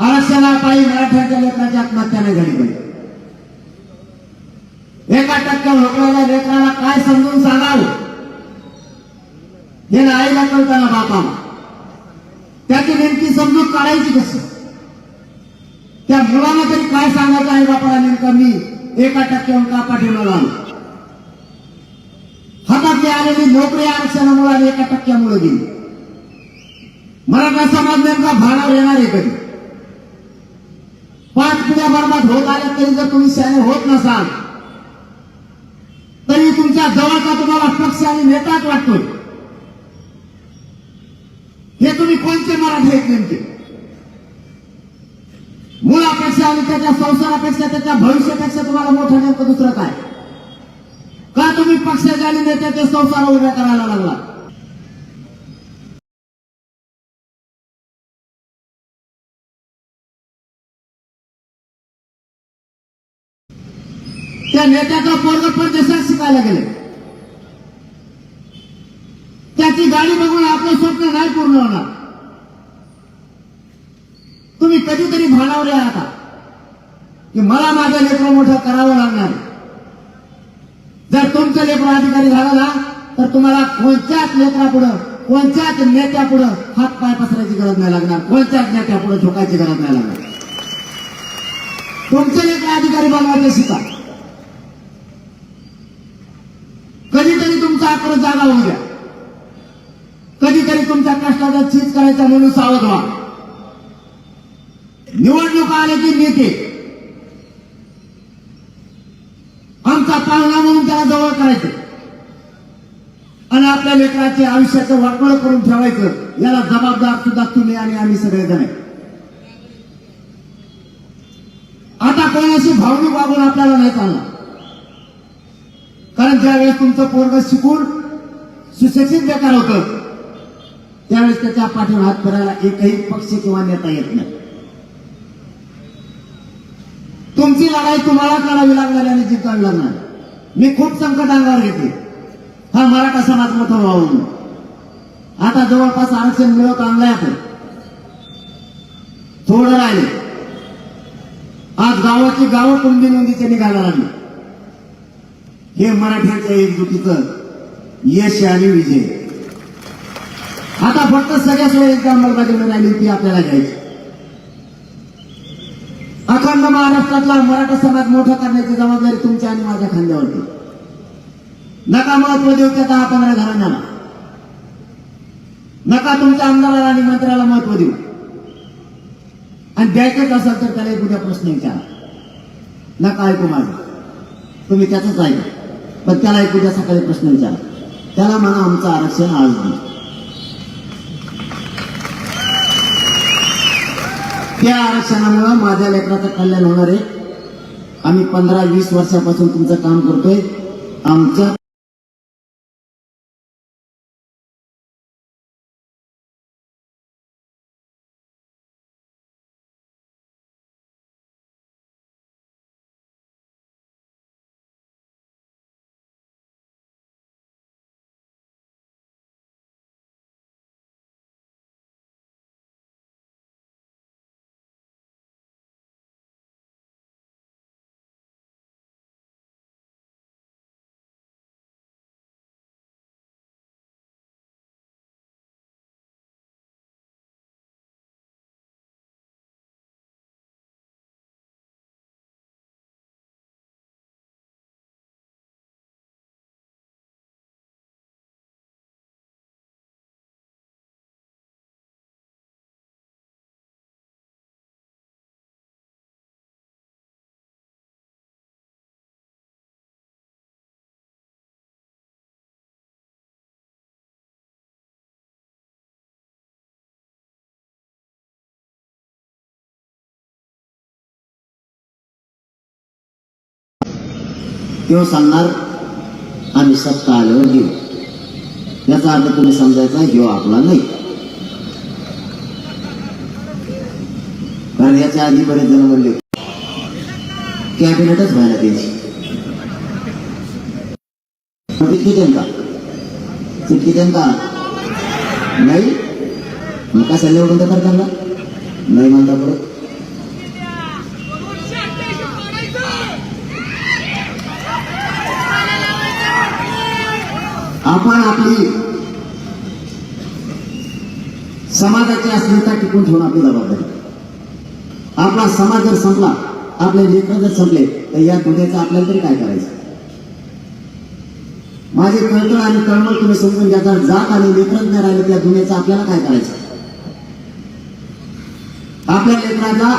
आरक्षणापायी मराठ्यांच्या लेकराची आत्महत्या नाही झाली पाहिजे. एका टक्क्या लोकलाला लेकराला काय समजून सांगावं? हे ना आईला कळताना बापाला. त्याची नेमकी समजूत काढायची कस? त्या मुलांना तरी काय सांगायचं आहे बापाला नेमकं? मी एका टक्क्यावर का पाठीमागं आलो हातातली आलेली नोकरी आरक्षणामुळे एका टक्क्यामुळे गेली. मराठा समाज नेमका भाडावर येणार आहे कधी? पाच पिढ्या बरबाद होत आल्या तरी जर तुम्ही शहाणे होत नसाल तरी तुमच्या जवळचा तुम्हाला पक्ष आणि नेताच वाटतोय. हे तुम्ही कोणते मराठी आहेत नेमके? मुळापेक्षा आणि त्याच्या संसारापेक्षा त्याच्या भविष्यापेक्षा तुम्हाला मोठं नेमकं दुसरं काय? का तुम्ही पक्षाच्या आणि नेत्याच्या संसार उभ्या करायला लागला? त्या नेत्याचा पोरग परदेशात शिकायला गेले. त्याची गाडी बघून आपलं स्वप्न नाही पूर्ण होणार. तुम्ही कधीतरी भानावर या आता. की मला माझं लेकरं मोठं करावं लागणार. जर तुमचं लेकरं अधिकारी झालं ना तर तुम्हाला कोणत्याच लेकरापुढं कोणत्याच नेत्यापुढं हात पाय पसरायची गरज नाही लागणार. कोणत्याच नेत्यापुढं झोकायची गरज नाही लागणार. तुमचे लेकर अधिकारी बनवायचे शिका. कधीतरी जागा होऊ द्या. कधीतरी तुमच्या कष्टाचा चीज करायचा म्हणून सावध व्हा. निवडणूक आले की नेते आमचा पाहुणा म्हणून त्याला जवळ करायचे. आणि आपल्या लेकराचे आयुष्याचं वाटोळ करून ठेवायचं. याला जबाबदार सुद्धा तुम्ही आणि आम्ही सगळेजण आता कोणाशी भावनिक वागून आपल्याला नाही चालणार. कारण ज्यावेळेस तुमचं पोरग शिकून सुशिक्षित बेकार होतं. त्यावेळेस त्याच्या पाठीवर हात फिरायला एकही पक्ष किंवा नेता येत नाही. तुमची लढाई तुम्हालाच लढावी लागणार आणि जिंकावी लागणार. मी खूप संकट अंगावर घेतले हा मराठा समाज मोठा व्हावं आता जवळपास आरक्षण मिळवत आणलंय आपण. थोडं राहिले. आज गावाची गावं कुंडी नोंदीचे निघायला लागली. हे मराठ्यांच्या एकजुटीचं यश आणि विजय. आता फक्त सगळ्या सोयी एकदा अंमलबजावणी राहिली ती आपल्याला घ्यायची. अखंड महाराष्ट्रातला मराठा समाज मोठा करण्याची जबाबदारी तुमच्या आणि माझ्या खांद्यावरती. नका महत्त्व देऊ त्या दहा पंधरा घरांना नका तुमच्या आमदाराला आणि मंत्र्याला महत्त्व देऊ. आणि द्यायचंच असेल तर त्याला एक उद्या प्रश्न विचारा. नका ऐकू माझं. तुम्ही त्याचंच ऐका. पण त्याला एक उद्या सकाळी प्रश्न विचारा. त्याला म्हणा आमचं आरक्षण आज दे त्या आरक्षणामुळे माझ्या लेकराचं कल्याण होणार आहे. आम्ही पंधरा वीस वर्षापासून तुमचं काम करतोय. आमच्या तो सांगणार आम्ही सत्ता आल्यावर घेऊ. याचा अर्थ तुम्ही समजायचा ह्यो आपला नाही. कारण याच्या आधी बरेच जण म्हणले कॅबिनेटच व्हायला द्यायची. किती देन का चिठ्ठी का नाही. मग कशाला एवढं करताना नाही म्हणता बरं आपण आपली समाजाची अस्मिता टिकून ठेवून आपली जबाबदारी. आपला समाज जर संपला आपले लेकर जर संपले तर या दुनियेचं आपल्याला तरी काय करायचं? माझे कळकळ आणि तळमळ तुम्ही समजून ज्याचा जात आणि लेकरच नाही राहिले त्या दुनियेचं आपल्याला काय करायचं? आपल्या लेकराचा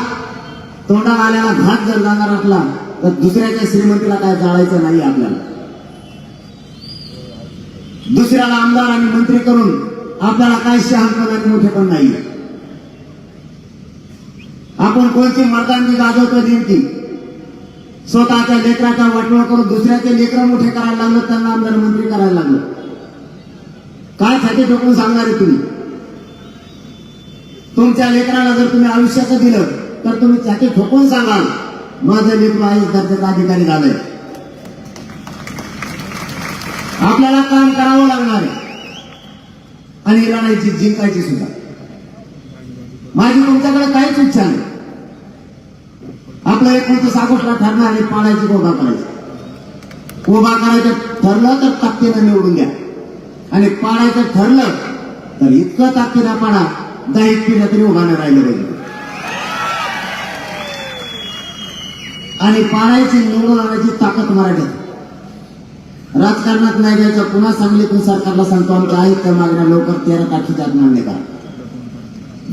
तोंडा आलेला घात जर जाणार असला तर दुसऱ्याच्या श्रीमंतीला काय जाळायचं नाही आपल्याला. दुसऱ्याला आमदार आणि मंत्री करून आपल्याला काय शहाणपण आणि मोठेपण नाही आपण कोणती मर्दांची गाजवतो नेमकी? स्वतःच्या लेकराचा वाटोळ करून दुसऱ्याचे लेकर मोठे करायला लागलो त्यांना आमदार मंत्री करायला लागलो. काय साठी ठोकून सांगणार आहे तुम्ही? तुमच्या लेकराला जर तुम्ही आयुष्याचं दिलं तर तुम्ही छाती ठोकून सांगाल. माझं लेकरू आईच दर्जाचा अधिकारी झालंय. आणि राणायची जिंकायची सुद्धा. माझी तुमच्याकडे काहीच इच्छा नाही. आपलं एक कोणतं ठरणार आणि पाडायची उभा करायची. उभा करायचं ठरलं तर ताकदीनं निवडून द्या. आणि पाडायचं ठरलं तर इतकं ताकदीनं पाडा दहा पिढ्या तरी उभा राहिलं पाहिजे. आणि पाडायची निवडून आणायची ताकद मराठीत. राजकारणात नाही घ्यायचं. पुन्हा सांगलीतून सरकारला सांगतो आमच्या आयुक्त मागण्या लवकर तेरा तारखेच्या आत मान्य करा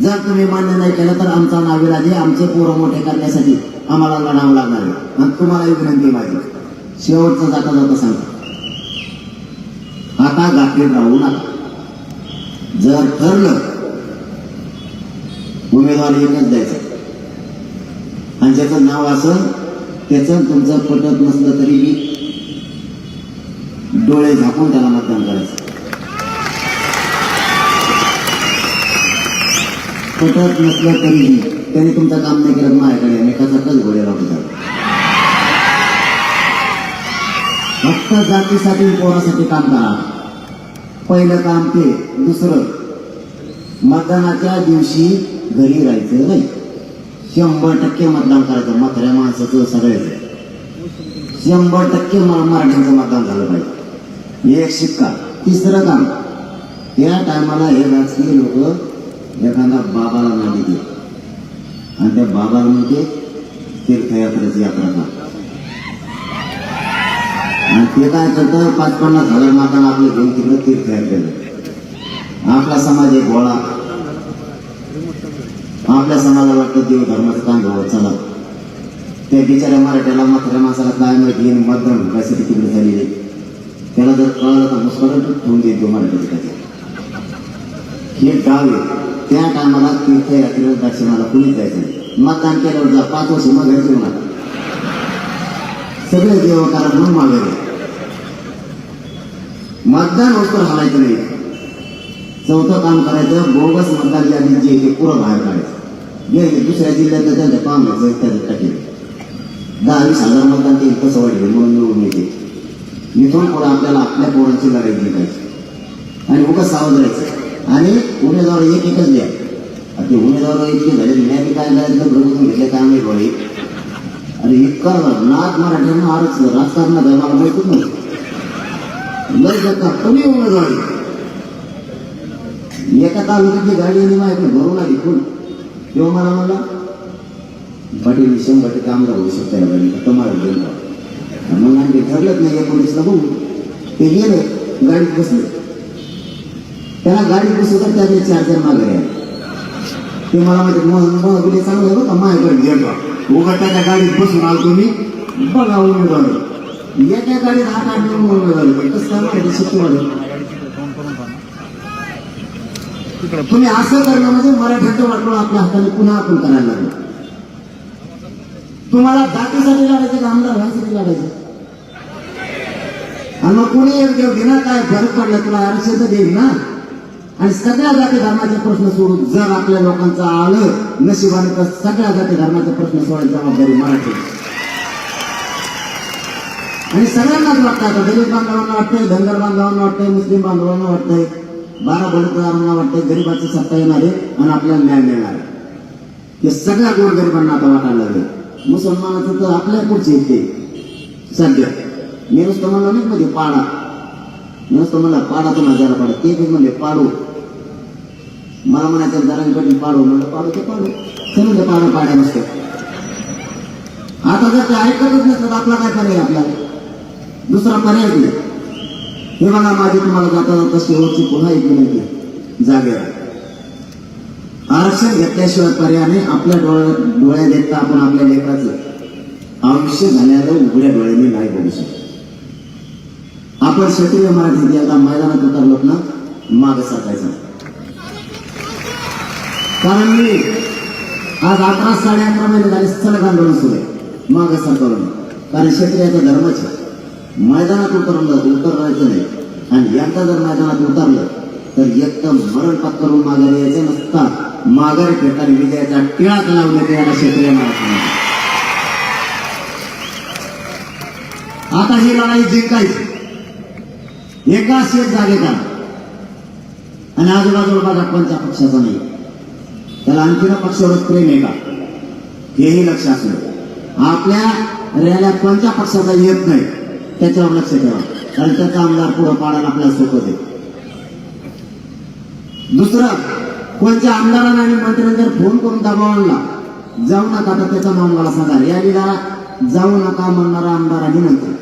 जर तुम्ही मान्य नाही केलं तर आमचा नाविलाज आमचे पोरं मोठे करण्यासाठी आम्हाला लढावं लागणार आहे. आणि तुम्हाला एक विनंती माझी. शेवटचं जाता जाता सांगतो आता गाठीत राहू नका जर ठरलं उमेदवार एकच द्यायचं. आणि ज्याचं नाव असं त्याचं तुमचं पटत नसलं तरी मी डोळे झाकून त्याला मतदान करायचं. पटत नसलं तरीही त्यांनी तुमचं काम नाही केलं माझ्याकडे. एकाचा कच घोडे लावतो फक्त जातीसाठी कोणासाठी काम करा. पहिलं काम ते. दुसरं मतदानाच्या दिवशी घरी राहायचं नाही. शंभर टक्के मतदान करायचं. म्हाताऱ्या माणसाचं सगळ्याचं. शंभर टक्के मराठ्यांचं मतदान झालं पाहिजे. एक शिक्का. तिसरं काम. त्या टायमाला हे राजकीय लोक एखादा बाबाला नादी दे आणि त्या बाबाला म्हणजे तीर्थयात्रेची यात्रा का आणि ते काय करतं पाच पन्नास हजार माताना आपले घेऊन तिकडे तीर्थयात्रेला. आपला समाज एक गोळा. आपल्या समाजाला वाटतं देव धर्माचं काम घ्यावं चला त्या बिचाऱ्या मराठ्याला मात्र माणसाला काय माहिती आणि मतदान तिकडे झालेले. त्याला जर कळलं तर मुस्करात ठेवून देतो मराठ्याचे हे गाव आहे त्या टायमाला तीर्थयात्रेवर दर्शनाला कुणीच जायचं नाही मतदान केल्यावर जा पाच वर्ष मग घरी येऊ नका सगळे देवकार म्हणून मागे मतदान वस्तू हलायचं नाही चौथं काम करायचं बोगस मतदार यादी जे ते पुरं बाहेर काढायचं जे दुसऱ्या जिल्ह्यात त्यांचं काम घ्यायचं त्याचं टाकेल दहा वीस हजार मतदान ते कसं वाटले म्हणून निवडून येते निघून पुढे आपल्याला आपल्या पोरांची लढाई जिंकायची. आणि उगाच सावध राहायचं. आणि उमेदवार एक एकच द्या. आता ते उमेदवार इतके झाले मी काय करायचं? प्रभूतून घेतले काय नाही बळे आणि इतका नाथ मराठ्यांना आरच राजकारणात धर्माला मला माहितीच नव्हतं लय जगा कमी उमेदवारी. एका तालुक्यातली गाडी आणि माहिती भरून आली फुल तेव्हा मला म्हणला पाटील शंभर टक्के आमदार होऊ शकता या गाडी तुम्हाला घेऊन जा. मग आणखी ठरलंच नाही एकोणीसला बघू ते गेले गाडीत बसले त्याला गाडीत बसू तर त्याचे चार चार मागे ते मला म्हणते मग मग चांगलं आहे माझ्याकडे गेलो जा. उगा गाडीत बसून आलो मी बघा उमेदवार एका गाडीत हात आठ उमेदवार कसं काय माहिती शिकतो तुम्ही असं करणं म्हणजे मराठ्यांचं वाटलं आपल्या हाताने पुन्हा आपण करायला लागलो तुम्हाला जातीसाठी लढायचं का आमदार व्हायसाठी लढायचं आणि मग कुणी एक देव घेणार काय? फरक पडला तुला? आरक्षण देईल ना? आणि सगळ्या जाती धर्माचे प्रश्न सोडून जर आपल्या लोकांचं आलं नशिबाने तर सगळ्या जाती धर्माचे प्रश्न सोडायची जबाबदारी मराठी. आणि सगळ्यांनाच वाटतं आता दलित बांधवांना वाटतंय धनगर बांधवांना वाटतंय मुस्लिम बांधवांना वाटतंय बारा बलुतदारांना वाटतंय गरिबाची सत्ता येणार आहे आणि आपल्याला न्याय मिळणार आहे. हे सगळ्या गोरगरिबांना आता वाटायला लागले मुसलमानाचं तर आपल्या पुढचे येते सध्या. मी नुसतं म्हणलं नाही मध्ये म्हणजे पाडा. नुसतं म्हणलं पाडा तुम्हाला जरा पाडा. ते बी म्हणले पाडू. मला म्हणायचं जरांकडे पाडू. म्हणलं पाडू ते पाडू. ते म्हणले पाडा पाड्या नसते. आता जर ते ऐकतच नसतं तर आपला काय पर्याय आपल्याला दुसरा पर्याय नाही. हे बघा माझी तुम्हाला जाता जाता शेवटची पुन्हा एक विनंती जागेवर. आरक्षण घेतल्याशिवाय पर्याय नाही. आपल्या डोळ्या डोळ्या देखता आपण आपल्या लेकराचं. आयुष्य झाल्यानं उघड्या डोळ्यांनी नाही बघू शकतो. आपण क्षत्रिय मराठीत एकदा मैदानात उतरलोत ना मागे साचायचं कारण मी आज अकरा साडे अकरा महिने झाले सलग आंदोलन सुरू आहे. माग सरकारनं कारण क्षत्रियाचा धर्मच आहे. मैदानात उतरलं उतरायचं नाही. आणि एकदा जर मैदानात उतरलं तर एकदम मरण पत्करून माघारी यायचं नसता. माघारी फेटाने विजयाचा टिळाक लावण्यात ते याला क्षेत्रीय मराठी आता ही लढाई जिंकायची. एका शेत जागेचा आणि आजूबाजूला माझा कोणत्या पक्षाचा नाही. त्याला आणखीन पक्षावरच प्रेम आहे का? हेही लक्ष असलं आपल्या रॅल्या कोणत्या पक्षाचा येत नाही त्याच्यावर लक्ष ठेवा. कारण त्याचा आमदार पुढं पाडायला आपल्याला सोपत आहे दुसरं कोणत्या आमदारांना आणि मंत्र्यांनी जर फोन करून दबाव आणला जाऊ नका तर त्याचा मामला सांगा रॅलीला जाऊ नका म्हणणारा आमदार आणि मंत्री.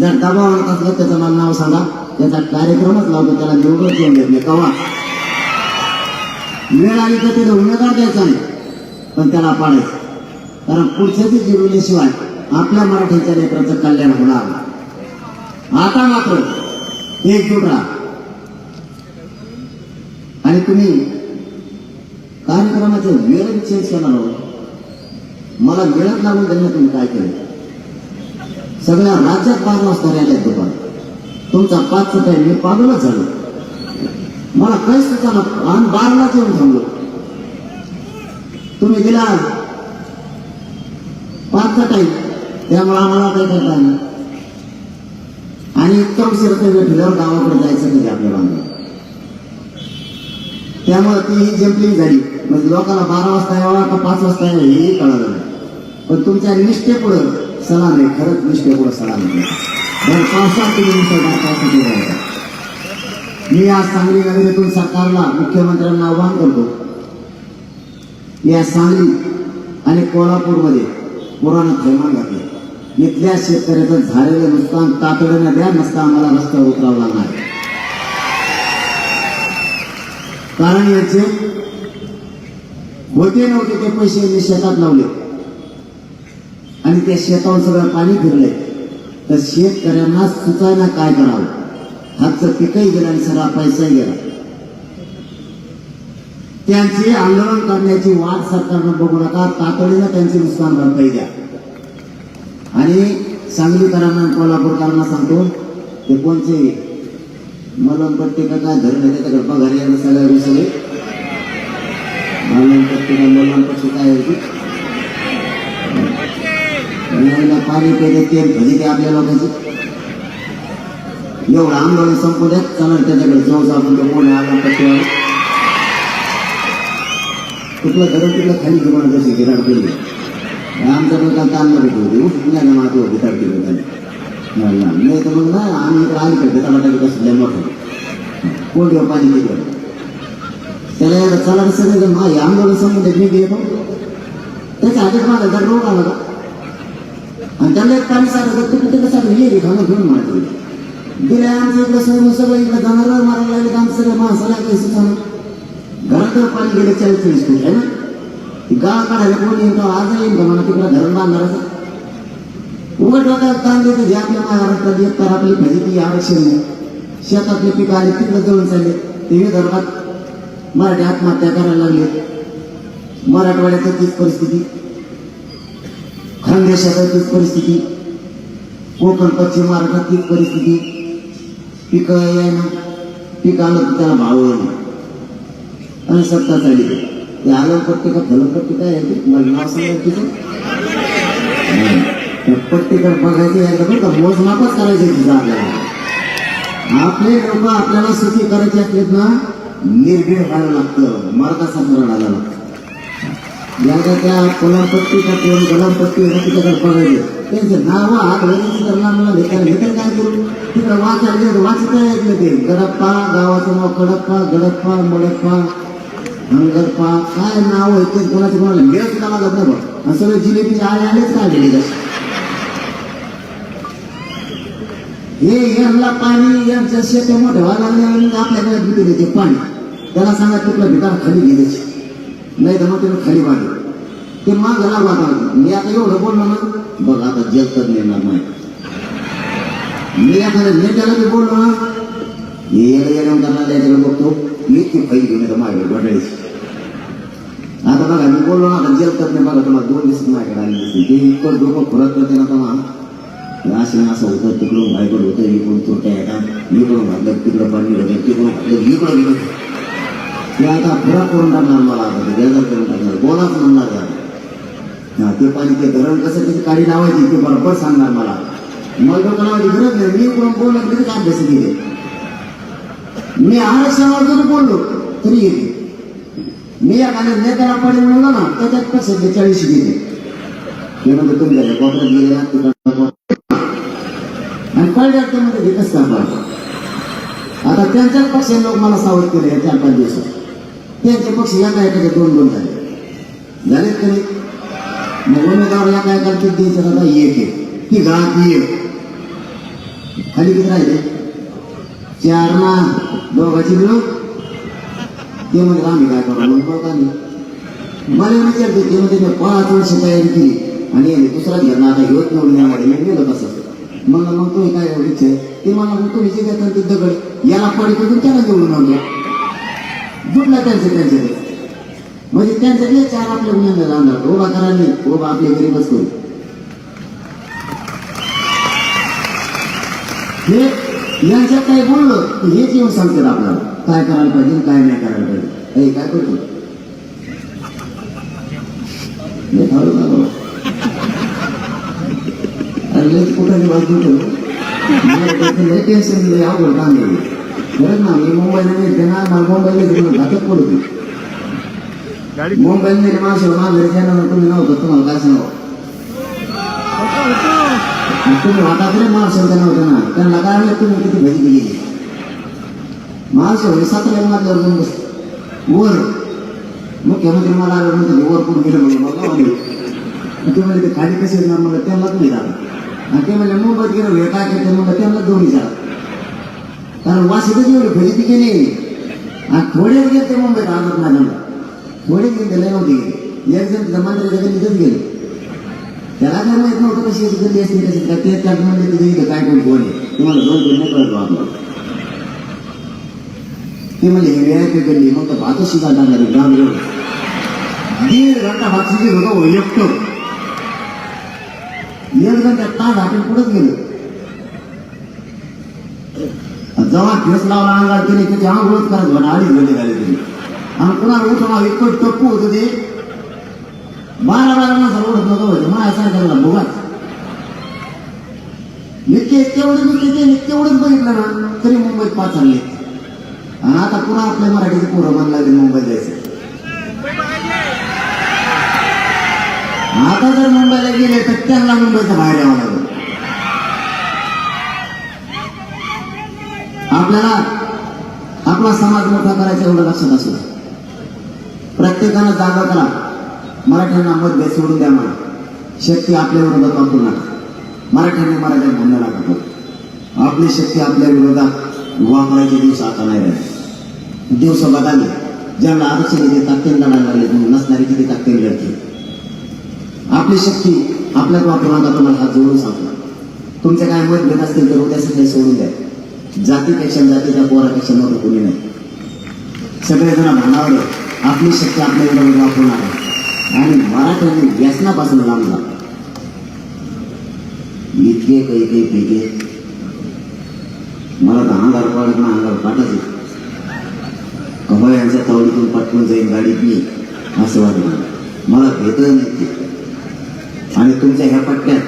जर दबाव आणत असलं त्याचं मला नाव सांगा. त्याचा कार्यक्रमच लावतो त्याला निवडून येऊन देत कवा? वेळ आली तर तिथे उमेदवार द्यायचा नाही पण त्याला पाडायचं. कारण पुढच्याची जिरवल्याशिवाय आपल्या मराठीच्या लेकराचं कल्याण होणार आता मात्र एकजूट राहा. आणि तुम्ही कार्यक्रमाचे वेळ चेंज करणार आहोत. मला वेळच लागून त्यांना तुम्ही काय केलं? सगळ्या राज्यात बारा वाजता रॅल्या दुपार तुमचा पाचचा रुपये मी पागलच झालो. मला काहीच सुचाना आणि बारलाच येऊन थांबलो. तुम्ही दिला पाचचा टाईम त्यामुळे आम्हाला काही करता नाही. आणि इतकं उशीर भेटल्यावर गावाकडे जायचं नाही आपल्या बांधव त्यामुळे ती ही जंपलिंग झाली. म्हणजे लोकांना बारा वाजता यावा का पाच वाजता यावं हेही कळालं पण तुमच्या निष्ठेपुढं सलाम आहे खरंच निष्ठेपुढं सलाम आहे जर पावसात तुम्ही मुसळधार मी आज सांगली नगरीतून सरकारला मुख्यमंत्र्यांना आवाहन करतो. या सांगली आणि कोल्हापूरमध्ये पुराण थैमान घातलं. इथल्या शेतकऱ्याचं झालेलं नुकसान तातडीनं द्या नसता आम्हाला रस्त्यावर उतरावं लागणार. आहे. कारण याचे होते नव्हते ते पैसे मी शेतात लावले. आणि त्या शेतावर सगळं पाणी फिरले. तर शेतकऱ्यांना सुचायला काय करावं? हातचं पिकही गेलं आणि सगळा पैसाही गेला. त्यांचे आंदोलन करण्याची वाट सरकारनं बघू नका. तातडीनं त्यांचे नुकसान भरपाई द्या. आणि सांगलीकरांना कोल्हापूरकरांना सांगतो ते कोणचे? मलमपट्टी का काय धरण आहे? त्याच्याकडे पगार सगळ्या विसरले मलमपट्टी का मलमपट्टी काय होती नळीला पाणी पेले तेल भजे ते आपल्या लोकांचे. एवढं आंदोलन संपू देत चला त्याच्याकडे जाऊ आपण ते मोठे आला पट्टीवर कुठलं घरून तिथलं खाली दुकान कशी गिराड केली आमच्या लोकांना ताण नको होती उठून नाही माती होती तडकी लोकांनी. नाही तर मग ना आम्ही इकडे आली करते टमाटा कसं लय मोठं. कोण घेऊ पाणी घेऊन? त्याला एकदा चला सगळे आंदोलन संपू देत मी गेलो. त्याच्या हातात माझा जर रोग आला का? आणि त्याला एक पाणी साधं तुम्ही कुठे कसं ये रे खाणं घेऊन मारतो. गेल्या आमचं इकडे सर्व सगळं इकडे जाणार मारायला लागले तर आमचं सगळं माणसाला कसं सुचाना घरात पाणी गेले चाळीस चाळीस फूट आहे ना? गाव काढायला कोण येईल का आज येईल का मला तिकडे धरण बांधणारच उघड डोक्यात ताण देते जे आपल्या महाराष्ट्रात येत तर आपली फजिती आरक्षण नाही. शेतातले पिकं आले तिकडे जळून चालले. ते विदर्भात मराठी आत्महत्या करायला लागले. मराठवाड्याची तीच परिस्थिती. खानदेशात तीच परिस्थिती कोकण पश्चिम महाराष्ट्रात तीच परिस्थिती पिकं यायना पीक आलं की त्याला भाव येणार आणि सत्ता चालली ते आलं पट्टे का फलक पट्टे काय आहे? मला नाव सांगा तिचं हं. बघायचं एकदा बरं का मोजमापच करायचे तिथं आपल्याला आपले लोक आपल्याला सुखी करायचे असलेत ना निर्भीड व्हायला लागतं. मर्दासारखं रडायला लागतं ज्याच्या त्या पुनर्पट्टीचा कोण गलमपट्टी आहे तिच्याकडे बघायचे त्यांचं नाव आठवणीची तर नाव घेताना घेतात काय करू? तिकडे वाचायला वाचता येत नाही ते. गडप्पा गावाचं नाव कडप्पा गडप्पा मडप्पा हंगरप्पा काय नाव आहे ते कोणाचं कोणाला मिळत सुद्धा जात नाही. बघ असं सगळे जिलेबी आले आलेच काय गेले हे यांना पाणी यांच्या शेतामध्ये व्हायला लागले आणि आपल्याकडे भेटू देते पाणी. त्याला सांगा तिथलं भिकार खाली गेल्याची नाही तर मग त्यानं खाली वाढलं. ते माग लागू आता. मी आता एवढं बोललो ना बघ आता जग तर नेणार नाही. मी आता नेत्याला मी बोललो ना येणं येणं करणार त्याच्याकडे बघतो इतकी फाईल घेऊन येतो माझ्याकडे वाटायची आता बघा मी बोललो ना आता जग तर नाही बघा तुम्हाला दोन दिवस माझ्याकडे आले दिसतील ते इतकं डोकं फरक करते ना तेव्हा असं असं होतं तिकडून बायकडं होतं इकडून तुरट्या येतात इकडून घातलं तिकडं पाणी होतं तिकडून घातलं इकडं गेलं ते आता पुरा करून टाकणार मला आता वेगळं करून टाकणार. बोलाच म्हणणार का ते पाणी ते धरण कसं त्याची काळी लावायची ते बरोबर सांगणार मला. मला डोकं लावायची गरज नाही. मी कोण बोलत तरी काय अभ्यास केले मी आरक्षणावर जरी बोललो तरी येते. मी या खाली नेत्याला पडे म्हणलो ना त्याच्यात कसं चाळीस गेले ते म्हणजे तुमच्या कोपऱ्यात गेले आणि पडल्या ते म्हणजे विकास करणार आता त्यांच्याच पक्षाने लोक मला सावध केले चार पाच दिवसात. त्यांचे पक्ष एका एकाचे दोन दोन झाले. झालेत का नाही? मग उमेदवार एका एकाचे द्यायचं आता एक आहे ती घात एक. खाली किती राहिले. चार ना दोघाची मिळून. ते म्हणजे आम्ही काय करू? मग बघा नाही? मला विचारतो ते म्हणजे मी पाच वर्ष तयारी केली आणि यांनी दुसरा घेणार आता हिवत निवडून यामध्ये मी गेलो तसं. मग मग तुम्ही काय इच्छा आहे? ते मला मग तुम्ही जे घेतात ते दगड. याला पडी करून त्याला निवडून आणलं जुडला त्यांचे त्यांचे. ते. म्हणजे त्यांचे जे चार आपल्या मुलांना आणणार उभा करा नाही उभा आपले गरीबच करू हे यांच्यात काही बोललं तर हेच येऊन सांगतात आपल्याला काय करायला पाहिजे काय नाही करायला पाहिजे. हे काय करतो हे अरे कुठं बाजू टेन्शन आवड काम खरंच ना मी मुंबईला नाही ते ना मला मुंबईला गेलो घातक पडत होती. मुंबईला नाही माणसं माझं त्यानं तुम्ही नव्हतं तुम्हाला काय आणि तुम्ही वाटा तरी माणसं त्यांना होतं ना त्यांना काय तुम्ही किती भजी गेली माणसं होते सतरा मारल्यावर जाऊन बस वर मुख्यमंत्री मला आलं म्हणते वर कोण गेलं म्हणून मग आले ते म्हणजे ते खाली कसे येणार म्हणलं त्यांनाच नाही झालं आणि ते म्हणजे मुंबईत गेलो हे काय करते म्हणलं त्यांनाच दोन विचार कारण वाशीतच एवढी भजी केली आणि थोडेच गेले ते मुंबईत आजच नाही झालं थोडे गेले लय नव्हते गेले एक जण तिथं मंत्र्याच्या गल्लीतच गेले त्याला काय माहीत नव्हतं कशी याची गल्ली असते कशी काय ते त्यात म्हणजे तिथे इथं काय कोण कोण आहे तुम्हाला दोन जेव्हा ठेस लावला अंगात त्याने त्याची आंघोळच करत म्हणा अडीच झाली झाली तिने आणि कुणाला उठवा इतकं टप्पू होतं ते. बारा बारा माणसाला ओढत नव्हतं व्हायचं माझ्या सांगायला बघाच नित्य तेवढं मी ते तेवढंच बघितलं ना तरी मुंबईत पाच आणले. आणि आता पुन्हा आपल्या मराठीचे पोरं मन लागले मुंबईत जायचं. आता जर मुंबईला गेले तर त्यांना मुंबईच्या बाहेर यावं लागलं. आपल्याला आपला समाज मोठा करायचा एवढं लक्षात असू प्रत्येकानं जागा करा. मराठ्यांना मतभेद सोडून द्या मला शक्ती आपल्या विरोधात वापरू नका. मराठ्यांनी मराठ्यात भांडण नका. आपली शक्ती आपल्या विरोधात वापरायचे दिवस आता नाही राहिले. दिवस बदलले. ज्यांना आरक्षण येते ताकदीने लढायला लागले म्हणून नसणारी किती ताकदीने लढते आपली शक्ती आपल्यात वापरू नका तुम्हाला हात जोडून सांगतो. तुमचे काय मतभेद असतील तर उद्या सगळे सोडून द्या. जातीपेक्षा जातीच्या पोरापेक्षा मोठं कोणी नाही. सगळेजण भांडावलं आपली शक्ती आपल्या विरोधात वापरणार आणि मराठ्यांनी व्यसनापासून लांब जा. इतके काही काही पैके मला तर अंगार पाडत ना अंगार पाठवते कमळ यांच्या तावडीतून पटकून जाईल गाडी मी असं वाटलं. मला. भेटलं नाही ते. आणि तुमच्या ह्या पट्ट्यात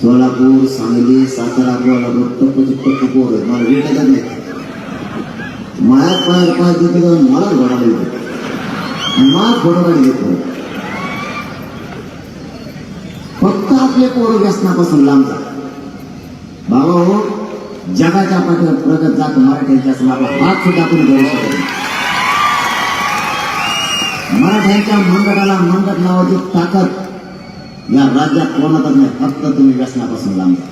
सोलापूर सांगली सातारा कोल्हापूर टप्प टप्प पोर मला भेटतच नाही मायात माझ्या पाच दिवस जाऊन मलाच घोडायला येतो मला घोडायला येतो फक्त आपले पोर व्यसनापासून लांब बाबा हो जगाच्या पाठीवर प्रगत जात मराठ्यांच्या असला हात सुद्धा आपण करू शकतो मराठ्यांच्या मंडळाला मंडळ नावाची ताकद या राज्यात कोणातच नाही फक्त तुम्ही व्यसनापासून लांब. जा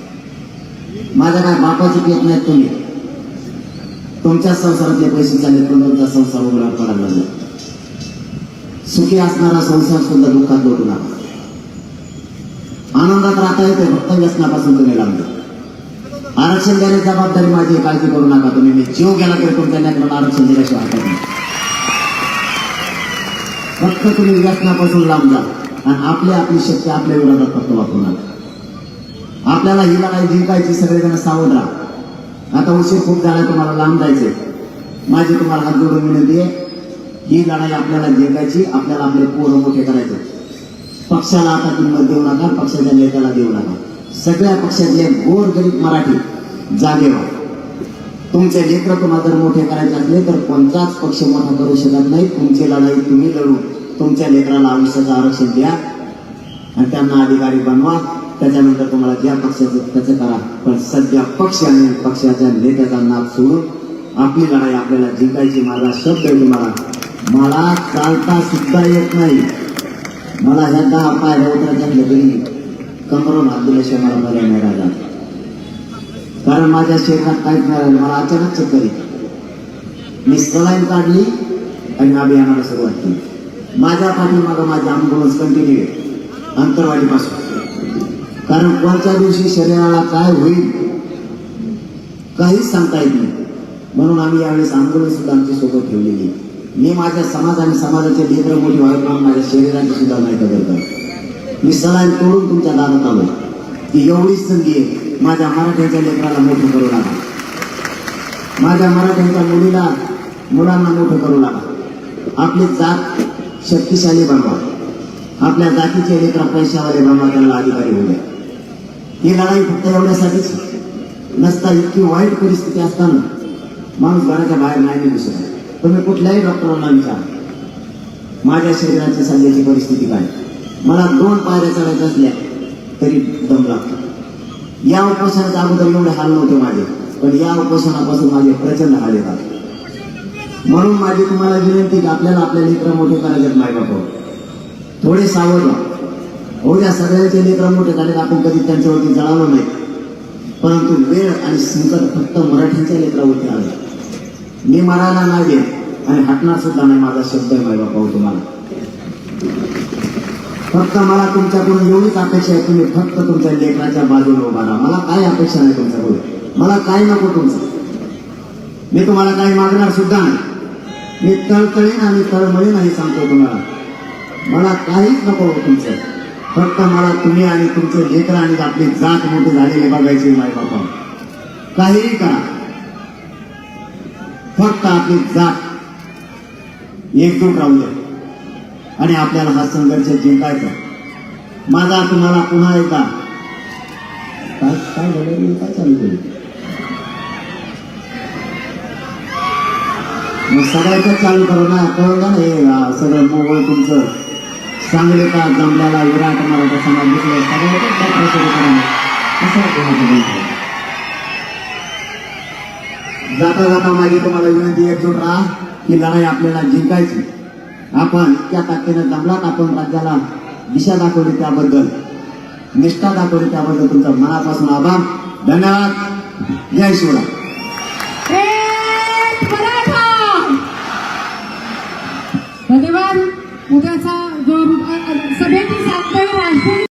माझ्या काय बापाची घेत नाहीत तुम्ही? तुमच्या संसारातले पैसे चालले पण तुमचा संसार उघडा पडायला लागला. सुखी असणारा संसार सुद्धा दुःखात लोटू नका. आनंदात राहता येते फक्त व्यसनापासून तुम्ही लांब. जा. आरक्षण देण्याची जबाबदारी माझी काळजी करू नका तुम्ही. मी जीव गेला तरी तुमच्या लेकराला आरक्षण दिल्याशिवाय हटत नाही. फक्त तुम्ही व्यसनापासून लांब जा. आणि आपली आपली शक्ती आपल्या विरोधात फक्त वापरू आपल्याला ही लढाई जिंकायची सगळेजण सावध राहा. आता उशीर खूप झाला तुम्हाला लांब जायचे माझी तुम्हाला हात जोडून विनंती आहे ही लढाई आपल्याला जिंकायची आपल्याला आपले पोरं मोठे करायचे. पक्षाला आता किंमत देऊ नका पक्षाच्या नेत्याला देऊ नका. सगळ्या पक्षातले गोर गरीब मराठी जागे व्हा. तुमचे लेकर तुम्हाला जर मोठे करायचे असले तर कोणताच पक्ष मोठा करू शकत नाही. तुमची लढाई तुम्ही लढू. तुमच्या लेकराला आयुष्याचं आरक्षण द्या आणि त्यांना अधिकारी बनवा. त्याच्यानंतर तुम्हाला ज्या पक्षाचं त्याचं करा. पण सध्या पक्ष आणि पक्षाच्या नेत्याचा नाद सोडून आपली लढाई आपल्याला जिंकायची माझा शब्द आहे तुम्हाला. मला चालता सुद्धा येत नाही. मला ह्या दहा पायऱ्या उतरायच्या कमरून हात दिल्याशिवाय मला पर्याय नाही कारण माझ्या शरीरात काहीच नाही राहिलं. मला अचानक चक्कर येते. मी सलाईन काढली आणि अभियानाला सुरुवात केली. माझ्या पाठीमागं माझी अँब्युलन्स कंटिन्यू आहे. अंतरवाडीपासून. कारण कोणत्या दिवशी शरीराला काय होईल काहीच सांगता येत नाही. म्हणून आम्ही यावेळेस आंदोलन सुद्धा आमची सोबत ठेवलेली मी माझ्या समाज आणि समाजाचे लेकर मोठी व्हायला माझ्या शरीराची सुद्धा नाही. कदर मी सलाईन तोडून तुमच्या दारात आलो की एवढीच संधी आहे. माझ्या मराठ्यांच्या लेकराला मोठं करू लागा माझ्या मराठ्यांच्या मुलीला मुलांना मोठं करू लागा आपली जात शक्तिशाली बनवा. आपल्या जातीचे लेकर पैशावाले बनवा त्यांना अधिकारी होऊ द्या. ही लढाई फक्त एवढ्यासाठीच नसता इतकी वाईट परिस्थिती असताना माणूस घराच्या बाहेर नाही निघू शकत. तुम्ही कुठल्याही डॉक्टरांना विचारा. माझ्या शरीराची सध्याची परिस्थिती काय? मला दोन पायऱ्या चढायच्या असल्या तरी दम लागतो. या उपोषणाच्या अगोदर एवढे हाल नव्हते माझे पण या उपोषणापासून माझे प्रचंड हाल येतात. म्हणून माझी तुम्हाला विनंती की आपल्याला आपल्या लेकरं मोठे करायचे माय बापा थोडे सावध हो या सगळ्यांचे लेकरं मोठे झाले आपण कधी त्यांच्यावरती जळालो नाही. परंतु वेळ आणि संकट फक्त मराठीच्या लेकरावरती आलं. मी मरायला नाही देत आणि हटणार सुद्धा नाही माझा शब्द आहे माय बापा तुम्हाला. फक्त मला तुमच्याकडून एवढीच अपेक्षा आहे तुम्ही फक्त तुमच्या लेकराच्या बाजूने उभा राहा. मला काय अपेक्षा नाही तुमच्याकडून? मला काय नको तुमचं? मी तुम्हाला काही मागणार सुद्धा नाही. मी तळतळीन आणि तळमळीन नाही सांगतो तुम्हाला. मला काहीच नको हो तुमचं. फक्त मला तुम्ही आणि तुमचं लेकर आणि आपली जात मोठी झालेली बघायची माय बापा. काहीही करा. फक्त आपली जात एकजूट राहू द्या आणि आपल्याला हा संघर्ष जिंकायचा माझा तुम्हाला पुन्हा एकदा काय काय मी काय चालू मग सगळ्याचं चालू करू ना. कळलं ना हे सगळं मोबाईल तुमचं. सांगले का जमल्याला विराट मराठा समाज दिसलं सगळ्याचं सुरू करा कसं जाता जाता माझी तुम्हाला विनंती एकजूट राहा की लढाई आपल्याला जिंकायची. आपण इतक्या ताकदीनं जमलात आपण राज्याला? दिशा दाखवली त्याबद्दल. निष्ठा दाखवली त्याबद्दल तुमचा मनापासून आभार. धन्यवाद. जय शिवराय एक मराठा धन्यवाद. उद्याचा जो सभेची सातबाई राजपूत